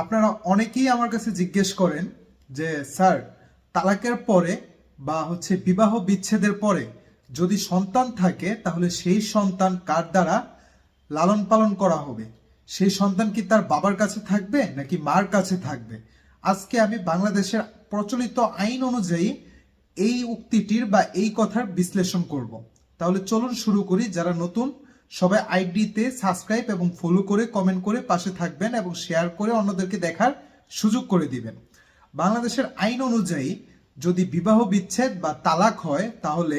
আপনারা অনেকেই আমার কাছে জিজ্ঞেস করেন যে, স্যার, তালাকের পরে বা হচ্ছে বিবাহ বিচ্ছেদের পরে যদি সন্তান থাকে, তাহলে সেই সন্তান কার দ্বারা লালন পালন করা হবে? সেই সন্তান কি তার বাবার কাছে থাকবে নাকি মার কাছে থাকবে? আজকে আমি বাংলাদেশের প্রচলিত আইন অনুযায়ী এই উক্তিটির বা এই কথার বিশ্লেষণ করব। তাহলে চলুন শুরু করি, যারা নতুন সবাই আইডিতে সাবস্ক্রাইব এবং ফলো করে কমেন্ট করে পাশে থাকবেন এবং শেয়ার করে অন্যদেরকে দেখার সুযোগ করে দিবেন। বাংলাদেশের আইন অনুযায়ী যদি বিবাহ বিচ্ছেদ বা তালাক হয়, তাহলে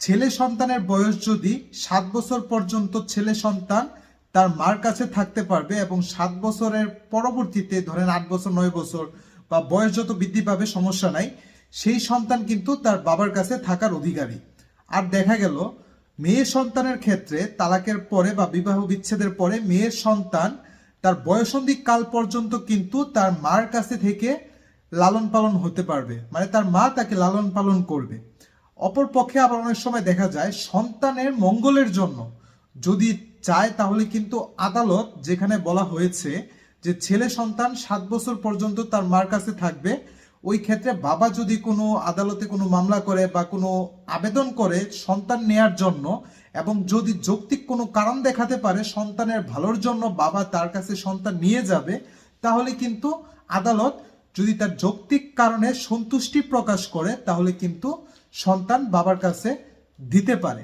ছেলে সন্তানের বয়স যদি সাত বছর পর্যন্ত ছেলে সন্তান তার মার কাছে থাকতে পারবে এবং সাত বছরের পরবর্তীতে ধরেন আট বছর, নয় বছর বা বয়স যত বৃদ্ধি পাবে, সমস্যা নাই, সেই সন্তান কিন্তু তার বাবার কাছে থাকার অধিকারী। আর দেখা গেল মেয়ে সন্তানের ক্ষেত্রে তালাকের পরে বা বিবাহ বিচ্ছেদের পরে মেয়ের সন্তান তার বয়সন্ধি কাল পর্যন্ত কিন্তু তার মার কাছে থেকে লালন পালন হতে পারবে। মানে তার মা তাকে লালন পালন করবে। অপর পক্ষে আবার অনেক সময় দেখা যায় সন্তানের মঙ্গলের জন্য। যদি চায় তাহলে কিন্তু আদালত যেখানে বলা হয়েছে যে ছেলে সন্তান সাত বছর পর্যন্ত তার মার কাছে থাকবে ওই ক্ষেত্রে বাবা যদি কোনো আদালতে কোনো মামলা করে বা কোনো আবেদন করে সন্তান নেয়ার জন্য এবং যদি যৌক্তিক কোনো কারণ দেখাতে পারে সন্তানের ভালোর জন্য বাবা তার কাছে সন্তান নিয়ে যাবে, তাহলে কিন্তু আদালত যদি তার যৌক্তিক কারণে সন্তুষ্টি প্রকাশ করে, তাহলে কিন্তু সন্তান বাবার কাছে দিতে পারে।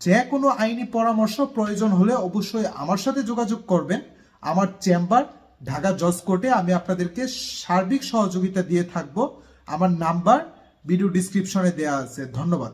যে কোনো আইনি পরামর্শ প্রয়োজন হলে অবশ্যই আমার সাথে যোগাযোগ করবেন। আমার চেম্বার ঢাকা জজ কোর্টে আমি আপনাদেরকে সার্বিক সহযোগিতা দিয়ে থাকব। আমার নাম্বার ভিডিও ডিসক্রিপশনে দেওয়া আছে। ধন্যবাদ।